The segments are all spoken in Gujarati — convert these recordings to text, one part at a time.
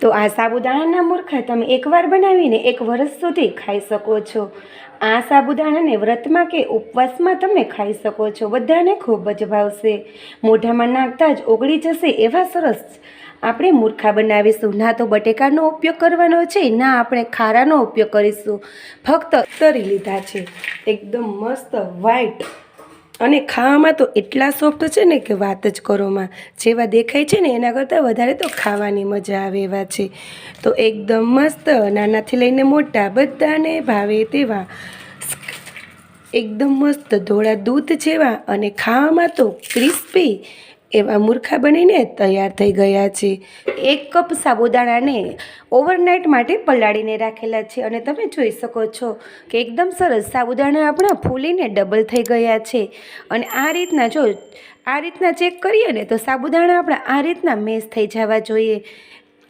તો આ સાબુદાણાના મૂર્ખા તમે એકવાર બનાવીને એક વર્ષ સુધી ખાઈ શકો છો. આ સાબુદાણાને વ્રતમાં કે ઉપવાસમાં તમે ખાઈ શકો છો. બધાને ખૂબ જ ભાવશે. મોઢામાં નાખતા જ ઓગળી જશે એવા સરસ આપણે મૂર્ખા બનાવીશું. ના તો બટેકાનો ઉપયોગ કરવાનો છે, ના આપણે ખારાનો ઉપયોગ કરીશું. ફક્ત તરી લીધા છે. એકદમ મસ્ત વ્હાઈટ અને ખાવામાં તો એટલા સોફ્ટ છે ને કે વાત જ કરોમાં જેવા દેખાય છે ને, એના કરતાં વધારે તો ખાવાની મજા આવે એવા છે. તો એકદમ મસ્ત, નાનાથી લઈને મોટા, બધાને ભાવે તેવા. એકદમ મસ્ત, ધોળા દૂધ જેવા અને ખાવામાં તો ક્રિસ્પી એવા મૂર્ખા બનીને તૈયાર થઈ ગયા છે. એક કપ સાબુદાણાને ઓવરનાઇટ માટે પલાળીને રાખેલા છે અને તમે જોઈ શકો છો કે એકદમ સરસ સાબુદાણા આપણા ફૂલીને ડબલ થઈ ગયા છે. અને આ રીતના જો, આ રીતના ચેક કરીએ ને તો સાબુદાણા આપણા આ રીતના મેશ થઈ જવા જોઈએ.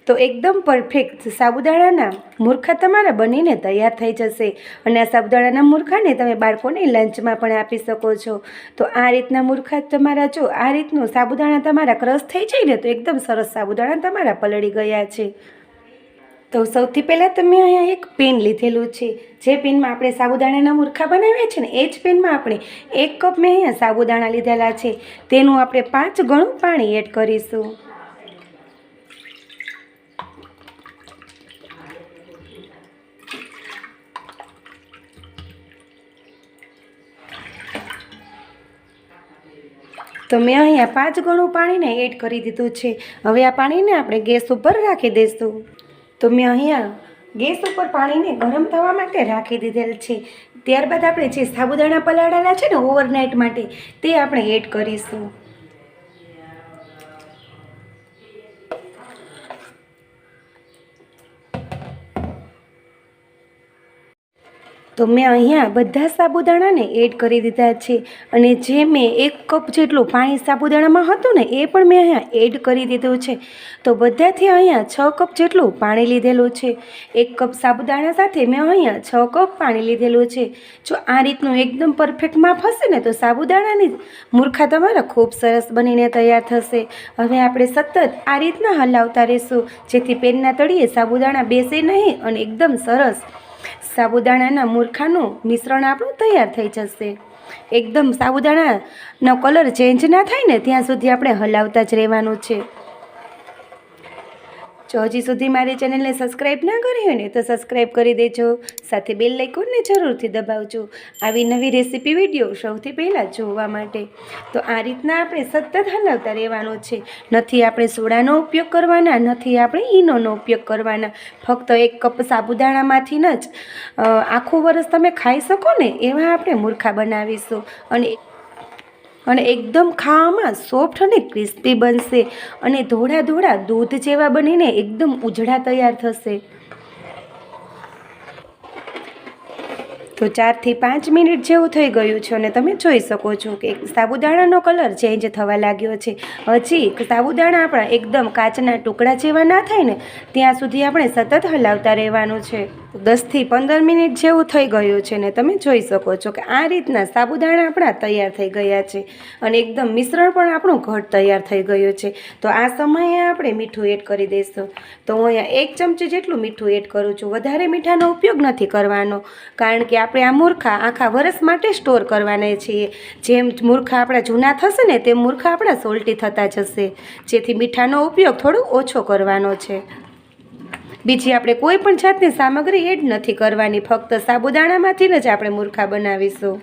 તો એકદમ પરફેક્ટ સાબુદાણાના મૂર્ખા તમારા બનીને તૈયાર થઈ જશે. અને આ સાબુદાણાના મૂર્ખાને તમે બાળકોને લંચમાં પણ આપી શકો છો. તો આ રીતના મૂર્ખા તમારા જો આ રીતનું સાબુદાણા તમારા ક્રશ થઈ જાય ને તો એકદમ સરસ સાબુદાણા તમારા પલળી ગયા છે. તો સૌથી પહેલાં તમે અહીંયા એક પેન લીધેલું છે. જે પેનમાં આપણે સાબુદાણાના મૂર્ખા બનાવ્યા છે ને એ જ પેનમાં આપણે એક કપ મેં અહીંયા સાબુદાણા લીધેલા છે. તેનું આપણે પાંચ ગણું પાણી એડ કરીશું. તો મેં અહીંયા પાંચ ગણું પાણીને એડ કરી દીધું છે. હવે આ પાણીને આપણે ગેસ ઉપર રાખી દઈશું. તો મેં અહીંયા ગેસ ઉપર પાણીને ગરમ થવા માટે રાખી દીધેલ છે. ત્યારબાદ આપણે જે સાબુદાણા પલાળેલા છે ને ઓવરનાઇટ માટે, તે આપણે એડ કરીશું. તો મેં અહીંયા બધા સાબુદાણાને એડ કરી દીધા છે. અને જે મેં એક કપ જેટલું પાણી સાબુદાણામાં હતું ને, એ પણ મેં અહીંયા એડ કરી દીધું છે. તો બધાથી અહીંયા છ કપ જેટલું પાણી લીધેલું છે. એક કપ સાબુદાણા સાથે મેં અહીંયા છ કપ પાણી લીધેલું છે. જો આ રીતનું એકદમ પરફેક્ટ માપ હશે ને, તો સાબુદાણાની મૂર્ખા તમારા ખૂબ સરસ બનીને તૈયાર થશે. હવે આપણે સતત આ રીતના હલાવતા રહીશું, જેથી પેનના તળિયે સાબુદાણા બેસે નહીં અને એકદમ સરસ સાબુદાણાના મૂર્ખાનું મિશ્રણ આપણું તૈયાર થઈ જશે. એકદમ સાબુદાણાનો કલર ચેન્જ ના થાય ને, ત્યાં સુધી આપણે હલાવતા જ રહેવાનું છે. જો હજી સુધી મારી ચેનલને સબસ્ક્રાઈબ ના કરી હોય ને તો સબસ્ક્રાઈબ કરી દેજો. સાથે બેલ લાઇકોનને જરૂરથી દબાવજો. આવી નવી રેસીપી વીડિયો સૌથી પહેલાં જોવા માટે. તો આ રીતના આપણે સતત હલાવતા રહેવાનું છે. નથી આપણે સોડાનો ઉપયોગ કરવાના, નથી આપણે ઈનોનો ઉપયોગ કરવાના. ફક્ત એક કપ સાબુદાણામાંથી જ આખું વરસ તમે ખાઈ શકો ને એવા આપણે મૂર્ખા બનાવીશું. અને અને એકદમ ખાવામાં સોફ્ટ અને ક્રિસ્પી બનશે અને ધોળા ધોળા દૂધ જેવા બનીને એકદમ ઉજળા તૈયાર થશે. તો ચારથી પાંચ મિનિટ જેવું થઈ ગયું છે અને તમે જોઈ શકો છો કે સાબુદાણાનો કલર ચેન્જ થવા લાગ્યો છે. હજી સાબુદાણા આપણા એકદમ કાચના ટુકડા જેવા ના થાય ને, ત્યાં સુધી આપણે સતત હલાવતા રહેવાનું છે. દસથી પંદર મિનિટ જેવું થઈ ગયું છે ને તમે જોઈ શકો છો કે આ રીતના સાબુદાણા આપણા તૈયાર થઈ ગયા છે અને એકદમ મિશ્રણ પણ આપણું ઘટ તૈયાર થઈ ગયું છે. તો આ સમયે આપણે મીઠું એડ કરી દઈશું. તો હું અહીંયા એક ચમચી જેટલું મીઠું એડ કરું છું. વધારે મીઠાનો ઉપયોગ નથી કરવાનો, કારણ કે આપણે આ મૂર્ખા આખા વરસ માટે સ્ટોર કરવાના છીએ. જેમ મૂર્ખા આપણા જૂના થશે ને તેમ મૂર્ખા આપણા સોલ્ટી થતા જશે. જેથી મીઠાનો ઉપયોગ થોડો ઓછો કરવાનો છે. બીજી આપણે કોઈ પણ જાતની સામગ્રી એડ નથી કરવાની, ફક્ત સાબુદાણામાંથી જ આપણે મૂર્ખા બનાવીશું.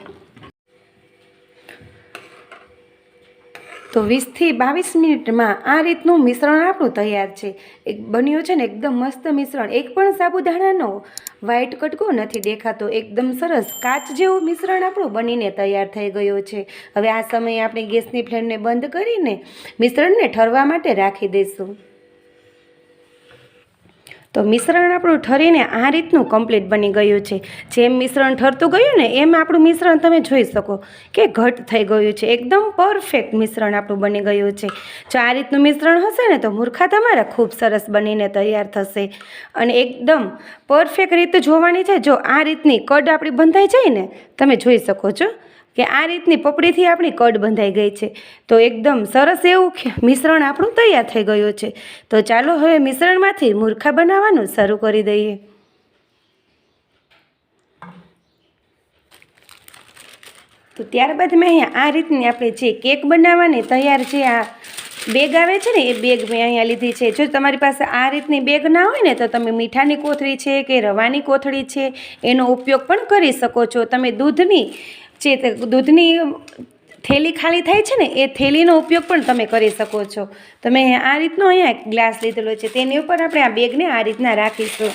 તો વીસથી બાવીસ મિનિટમાં આ રીતનું મિશ્રણ આપણું તૈયાર છે. એક બન્યું છે ને એકદમ મસ્ત મિશ્રણ. એક પણ સાબુદાણાનો વ્હાઇટ કટકો નથી દેખાતો. એકદમ સરસ કાચ જેવું મિશ્રણ આપણું બનીને તૈયાર થઈ ગયું છે. હવે આ સમયે આપણે ગેસની ફ્લેમને બંધ કરીને મિશ્રણને ઠરવા માટે રાખી દઈશું. તો મિશ્રણ આપણું ઠરીને આ રીતનું કમ્પ્લીટ બની ગયું છે. જેમ મિશ્રણ ઠરતું ગયું ને એમ આપણું મિશ્રણ તમે જોઈ શકો કે ઘટ થઈ ગયું છે. એકદમ પરફેક્ટ મિશ્રણ આપણું બની ગયું છે. જો આ રીતનું મિશ્રણ હશે ને તો મૂર્ખા તમારા ખૂબ સરસ બનીને તૈયાર થશે. અને એકદમ પરફેક્ટ રીતે જોવાની છે. જો આ રીતની કડ આપણી બંધાઈ જાય ને તમે જોઈ શકો છો. કે આ રીતની પપડીથી આપણી કડ બંધાઈ ગઈ છે. તો એકદમ સરસ એવું મિશ્રણ આપણું તૈયાર થઈ ગયું છે. તો ચાલો હવે મિશ્રણમાંથી મૂર્ખા બનાવવાનું શરૂ કરી દઈએ. તો ત્યારબાદ મેં અહીંયા આ રીતની આપણે જે કેક બનાવવાની તૈયાર છે આ બેગ આવે છે ને, એ બેગ મેં અહીંયા લીધી છે. જો તમારી પાસે આ રીતની બેગ ના હોય ને, તો તમે મીઠાની કોથળી છે કે રવાની કોથળી છે, એનો ઉપયોગ પણ કરી શકો છો. તમે દૂધની જે દૂધની થેલી ખાલી થાય છે ને, એ થેલીનો ઉપયોગ પણ તમે કરી શકો છો. તમે આ રીતનો અહીંયા ગ્લાસ લીધેલો છે, તેની ઉપર આપણે આ બેગને આ રીતના રાખીશું.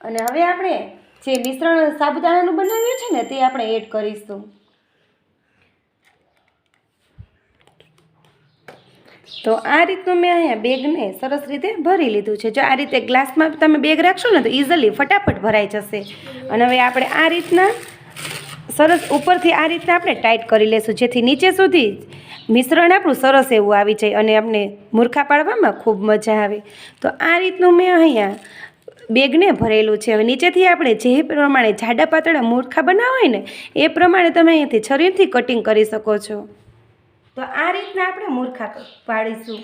અને હવે આપણે જે મિશ્રણ સાબુદાણાનું બનાવ્યું છે ને, તે આપણે એડ કરીશું. તો આ રીતનું મેં અહીંયા બેગને સરસ રીતે ભરી લીધું છે. જો આ રીતે ગ્લાસમાં તમે બેગ રાખશો ને તો ઇઝીલી ફટાફટ ભરાઈ જશે. અને હવે આપણે આ રીતના સરસ ઉપરથી આ રીતના આપણે ટાઈટ કરી લેશું, જેથી નીચે સુધી મિશ્રણ આપણું સરસ એવું આવી જાય અને આપણે મૂર્ખા પાડવામાં ખૂબ મજા આવે. તો આ રીતનું મેં અહીંયા બેગને ભરેલું છે. હવે નીચેથી આપણે જે પ્રમાણે જાડા પાતળા મૂર્ખા બનાવવા હોય ને, એ પ્રમાણે તમે અહીંયાથી શરીરથી કટિંગ કરી શકો છો. તો આ રીતના આપણે મૂર્ખા પાડીશું.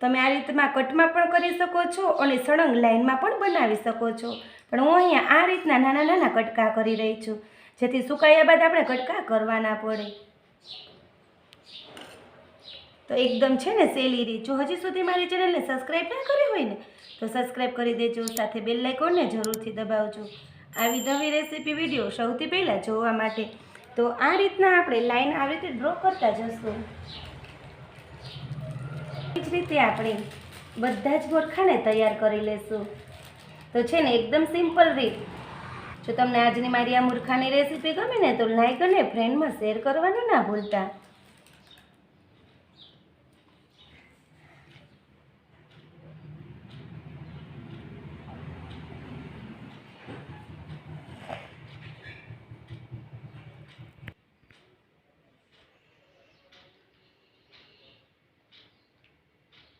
તમે આ રીતમાં કટમાં પણ કરી શકો છો અને સળંગ લાઇનમાં પણ બનાવી શકો છો. પણ હું અહીંયા આ રીતના નાના નાના કટકા કરી રહી છું. જેથી સુકાયા બાદ આપણે કટકા કરવાના પડે. તો એકદમ છે ને સહેલી રીત જો હજી સુધી મારી ચેનલને સબસ્ક્રાઈબ ના કરી હોય ને, તો સબસ્ક્રાઈબ કરી દેજો. સાથે બેલ લાઇકોનને જરૂરથી દબાવજો. આવી નવી રેસીપી વીડિયો સૌથી પહેલાં જોવા માટે. તો આ રીતના આપણે લાઈન આવી રીતે ડ્રો કરતા જશું. એ જ રીતે આપણે બધા જ ગોરખાને તૈયાર કરી લેશું. તો છે ને એકદમ સિમ્પલ રીત. જો તમને આજની મારી આ મૂર્ખાની રેસીપી ગમે ને તો લાઈક અને ફ્રેન્ડમાં શેર કરવાનું ના ભૂલતા.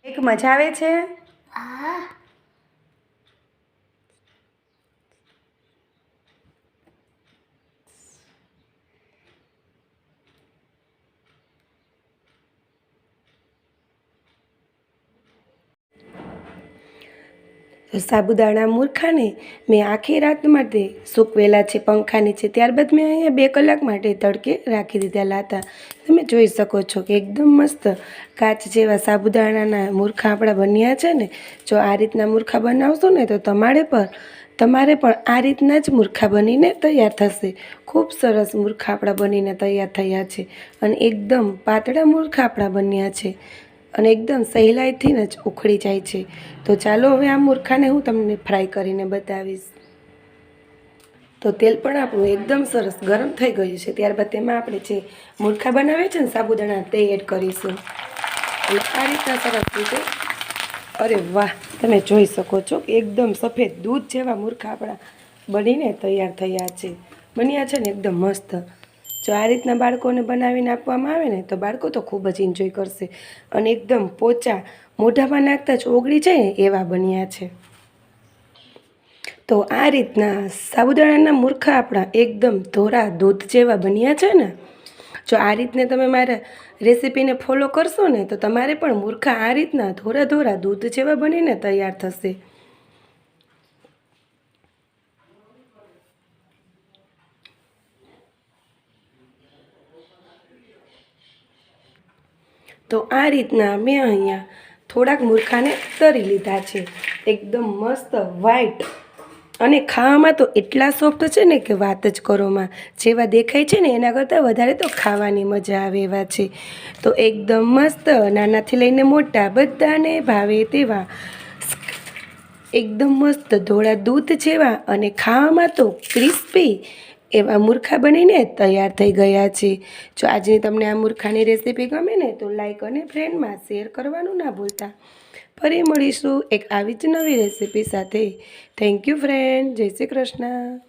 એક મજા આવે છે? સાબુદાણા મૂર્ખાને મેં આખી રાત માટે સૂકવેલા છે પંખા નીચે ત્યારબાદ મેં અહીંયા બે કલાક માટે તડકે રાખી દીધેલા હતા તમે જોઈ શકો છો કે એકદમ મસ્ત કાચ જેવા સાબુદાણાના મૂર્ખા આપણા બન્યા છે ને. જો આ રીતના મૂર્ખા બનાવશો ને તો તમારે પણ તમારે પણ આ રીતના જ મૂર્ખા બનીને તૈયાર થશે. ખૂબ સરસ મૂર્ખા આપણા બનીને તૈયાર થયા છે અને એકદમ પાતળા મૂર્ખા આપણા બન્યા છે. અને એકદમ સહેલાઈથી જ ઉખડી જાય છે. તો ચાલો હવે આ મૂર્ખાને હું તમને ફ્રાય કરીને બતાવીશ. તો તેલ પણ આપણું એકદમ સરસ ગરમ થઈ ગયું છે. ત્યારબાદ તેમાં આપણે જે મૂર્ખા બનાવે છે ને સાબુદાણા તે એડ કરીશું. અને આ રીતના સરસ રીતે. અરે વાહ, તમે જોઈ શકો છો કે એકદમ સફેદ દૂધ જેવા મૂર્ખા આપણા બનીને તૈયાર થયા છે. બન્યા છે ને એકદમ મસ્ત. જો આ રીતના બાળકોને બનાવીને આપવામાં આવે ને, તો બાળકો તો ખૂબ જ એન્જોય કરશે અને એકદમ પોચા મોઢામાં નાખતા જ ઓગળી જાય ને એવા બન્યા છે. તો આ રીતના સાબુદાણાના મૂર્ખા આપણા એકદમ ધોરા દૂધ જેવા બન્યા છે ને. જો આ રીતને તમે મારા રેસીપીને ફોલો કરશો ને, તો તમારે પણ મૂર્ખા આ રીતના ધોરા ધોરા દૂધ જેવા બનીને તૈયાર થશે. તો આ રીતના મેં અહીંયા થોડાક મૂર્ખાને તરી લીધા છે. એકદમ મસ્ત વ્હાઈટ અને ખાવામાં તો એટલા સોફ્ટ છે ને કે વાત જ કરોમાં જેવા દેખાય છે ને, એના કરતાં વધારે તો ખાવાની મજા આવે એવા છે. તો એકદમ મસ્ત, નાનાથી લઈને મોટા, બધાને ભાવે તેવા. એકદમ મસ્ત, ધોળા દૂધ જેવા. અને ખાવામાં તો ક્રિસ્પી એવા મૂર્ખા બનીને તૈયાર થઈ ગયા છે. જો આજની તમને આ મૂર્ખાની રેસીપી ગમે ને તો લાઇક અને ફ્રેન્ડમાં શેર કરવાનું ના ભૂલતા. ફરી મળીશું એક આવી જ નવી રેસીપી સાથે. થેન્ક યુ ફ્રેન્ડ જય શ્રી કૃષ્ણ.